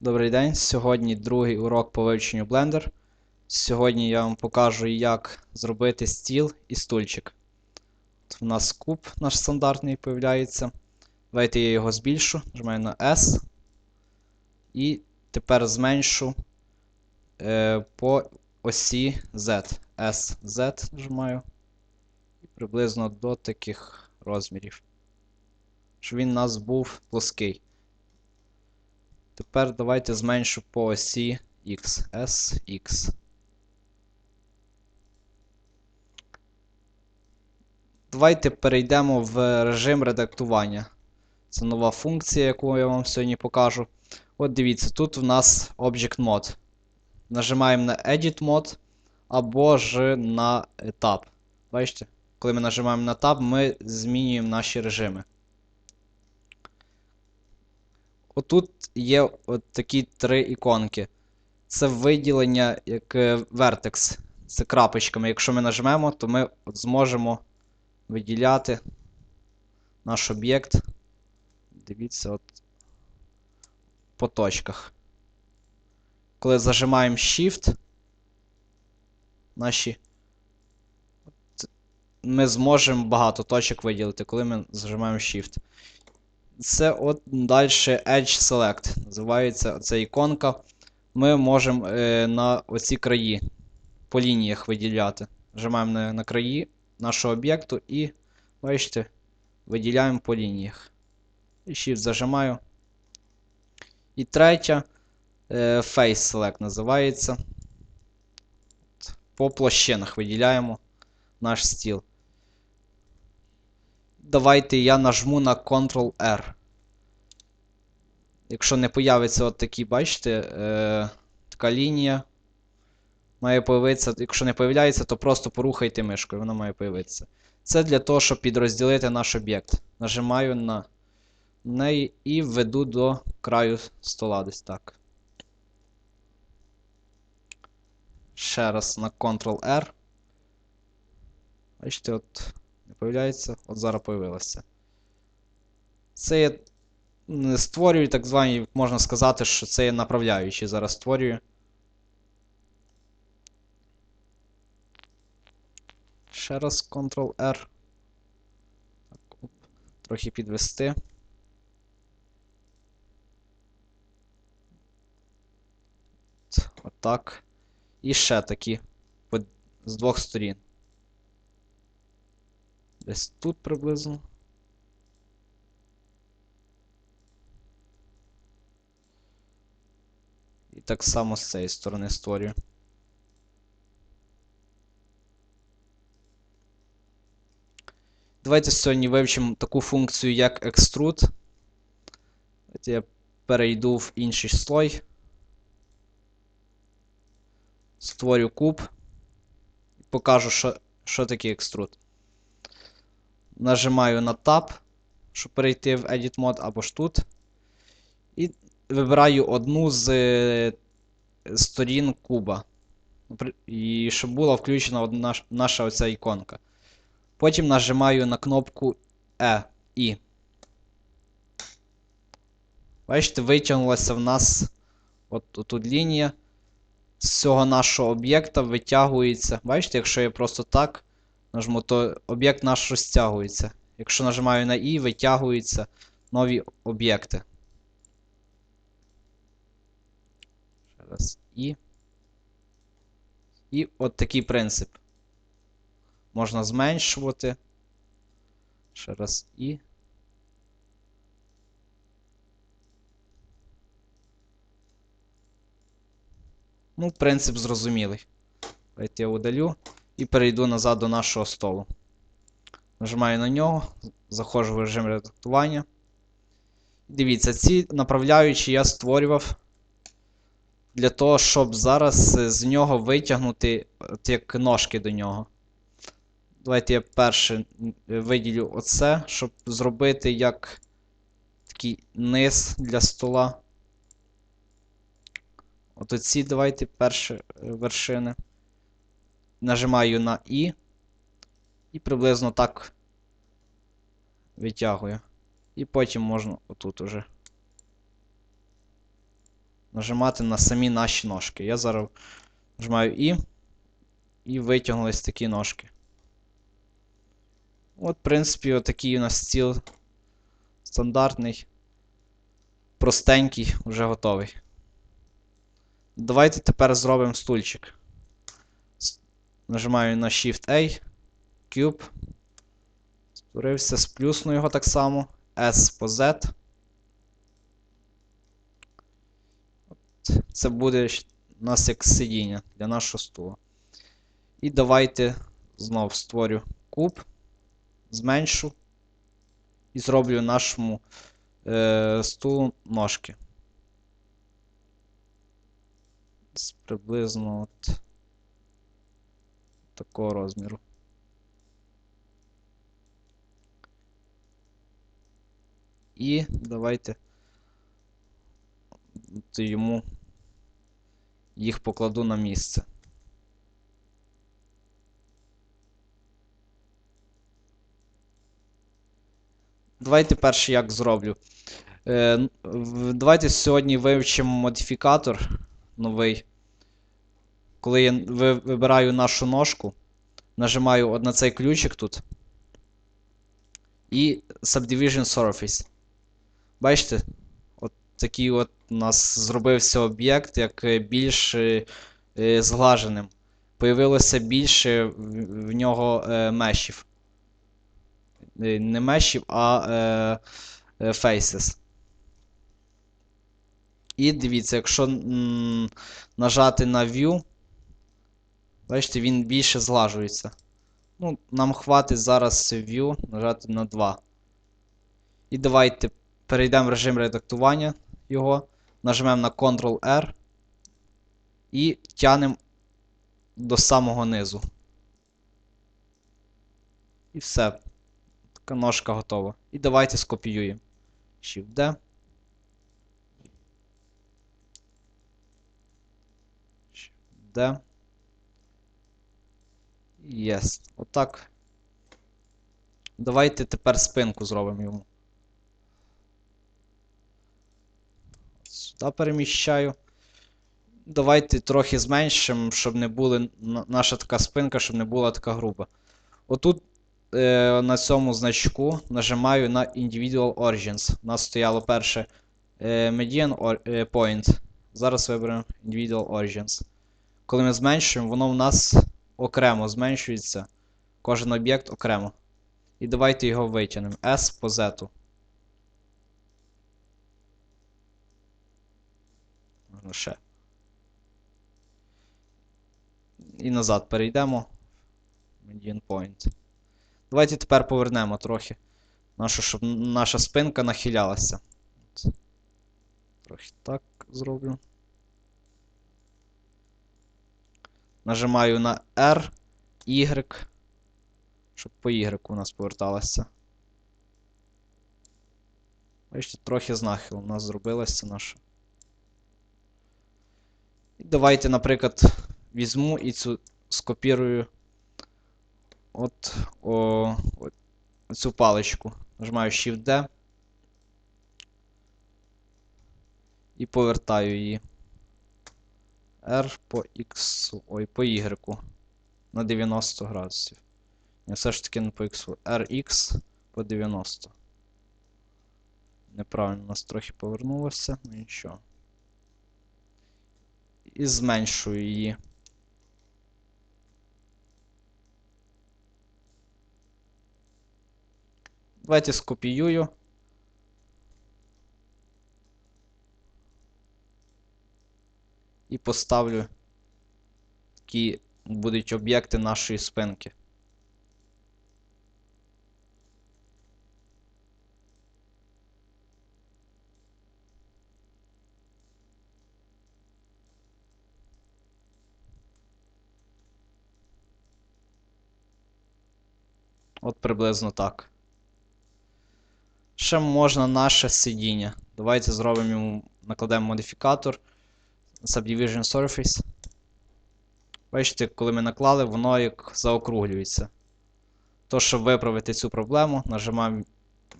Добрий день. Сьогодні другий урок по вивченню Blender. Сьогодні я вам покажу, як зробити стіл і стульчик. От у нас куб наш стандартний появляється. Давайте я його збільшу, нажимаю на S. І тепер зменшу е, по осі Z. S, Z нажимаю. І приблизно до таких розмірів. Щоб він у нас був плоский. Тепер давайте зменшу по осі X. S, X. Давайте перейдемо в режим редактування. Це нова функція, яку я вам сьогодні покажу. От дивіться, тут в нас Object Mode. Нажимаємо на Edit Mode або ж на Tab. Бачите? Коли ми нажимаємо на Tab, ми змінюємо наші режими. Отут є от такі три іконки. Це виділення як е, Vertex. Це крапочками. Якщо ми нажмемо, то ми зможемо виділяти наш об'єкт. Дивіться, от по точках. Коли зажимаємо Shift, наші. Ми зможемо багато точок виділити, коли ми зажимаємо Shift. Це от далі Edge Select. Називається ця іконка. Ми можемо е, на оці краї по лініях виділяти. Нажимаємо на, на краї нашого об'єкту і, бачите, виділяємо по лініях. І Shift зажимаю. І третя е, Face Select називається. По площинах виділяємо наш стіл. Давайте я нажму на Ctrl-R. Якщо не появиться от такі, бачите, е, така лінія. Має появитися. Якщо не появляється, то просто порухайте мишкою, вона має появитися. Це для того, щоб підрозділити наш об'єкт. Нажимаю на неї і веду до краю стола десь так. Ще раз на Ctrl-R. Бачите, от появляється. От зараз появилося. Це я створюю так звані, можна сказати, що це є направляючий. Зараз створюю. Ще раз Ctrl-R. Трохи підвести. Отак. І ще такі з двох сторін. Десь тут приблизно. І так само з цієї сторони створюю. Давайте сьогодні вивчимо таку функцію, як Extrude. Давайте я перейду в інший слой. Створю куб. Покажу, що, що таке Extrude. Нажимаю на Tab, щоб перейти в Edit Mode або ж тут. І вибираю одну з е, сторін куба. І щоб була включена одна наша оця іконка. Потім нажимаю на кнопку E. І. Бачите, витягнулася в нас от тут лінія. З цього нашого об'єкта витягується. Бачите, якщо я просто так нажму, то об'єкт наш розтягується. Якщо нажимаю на І, витягуються нові об'єкти. Ще раз І. І от такий принцип. Можна зменшувати. Ще раз І. Ну, принцип зрозумілий. Давайте я удалю і перейду назад до нашого столу. Нажимаю на нього, заходжу в режим редактування. Дивіться, ці направляючі я створював для того, щоб зараз з нього витягнути як ножки до нього. Давайте я перше виділю оце, щоб зробити як такий низ для стола. От оці давайте перші вершини. Нажимаю на І. І приблизно так витягую. І потім можна отут уже. нажимати на самі наші ножки. Я зараз нажимаю І. І витягнулись такі ножки. От, в принципі, отакий у нас стіл стандартний, простенький, вже готовий. Давайте тепер зробимо стульчик. Нажимаю на Shift-A, Cube. Створився, сплюсну його так само. S по Z. Це буде у нас як сидіння для нашого стула. І давайте знов створю куб, зменшу і зроблю нашому е, стулу ножки. Приблизно от такого розміру. І давайте йому їх покладу на місце. Давайте перше як зроблю. Е, давайте сьогодні вивчимо модифікатор новий. Коли я вибираю нашу ножку, нажимаю от на цей ключик тут. І Subdivision Surface. Бачите? От такий от у нас зробився об'єкт як е, більш е, е, зглаженим. Появилося більше в, в нього е, мешів. Е, Не мешів, а е, е, faces. І дивіться, якщо м, нажати на View, бачите, він більше зглажується. Ну, нам хватить зараз View нажати на 2. І давайте перейдемо в режим редактування його. Нажмемо на Ctrl-R і тянемо до самого низу. І все. Така ножка готова. І давайте скопіюємо. Shift-D. Shift-D. Єс. Отак. Давайте тепер спинку зробимо йому. Сюди переміщаю. Давайте трохи зменшимо, щоб не були на- наша така спинка, щоб не була така груба. Отут е, на цьому значку нажимаю на Individual Origins. У нас стояло перше е, Median е, Point. Зараз виберемо Individual Origins. Коли ми зменшуємо, воно в нас окремо зменшується. Кожен об'єкт окремо. І давайте його витягнемо. S по Z. Ну, Ще. І назад перейдемо. Median point. Давайте тепер повернемо трохи. Нашу, щоб наша спинка нахилялася. Трохи так зроблю. Нажимаю на R, Y, щоб по Y у нас поверталося. Бачите, трохи з нахилом у нас зробилася наша. І давайте, наприклад, візьму і цю скопірую от о, цю паличку. Нажимаю Shift-D і повертаю її. R по X, ой, по Y на 90 градусів. Ні, все ж таки не по X. RX по 90. Неправильно, у нас трохи повернулося, ну нічого. І зменшую її. Давайте скопіюю. І поставлю такі будуть об'єкти нашої спинки. От приблизно так. Ще можна наше сидіння. Давайте зробимо йому, накладемо модифікатор Subdivision Surface. Бачите, коли ми наклали, воно як заокруглюється. То, щоб виправити цю проблему, нажимаємо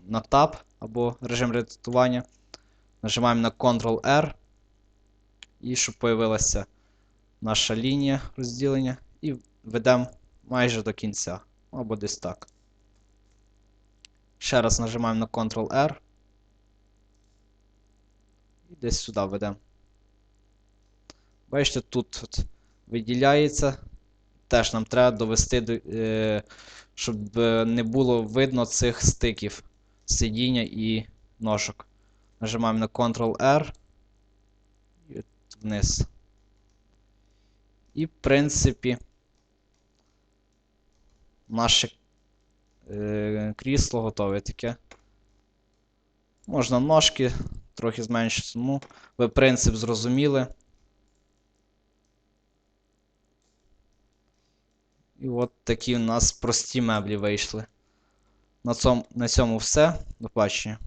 на Tab або режим редактування. Нажимаємо на Ctrl-R І щоб появилася наша лінія розділення. І ведемо майже до кінця. Або десь так. Ще раз нажимаємо на Ctrl-R. І десь сюди ведемо. Бачите, тут от виділяється. Теж нам треба довести, до, е, щоб е, не було видно цих стиків сидіння і ножок. Нажимаємо на Ctrl-R і вниз. І, в принципі, наше е, крісло готове таке. Можна ножки трохи зменшити, ну, ви принцип зрозуміли. І от такі у нас прості меблі вийшли. На цьому, на цьому все. До побачення.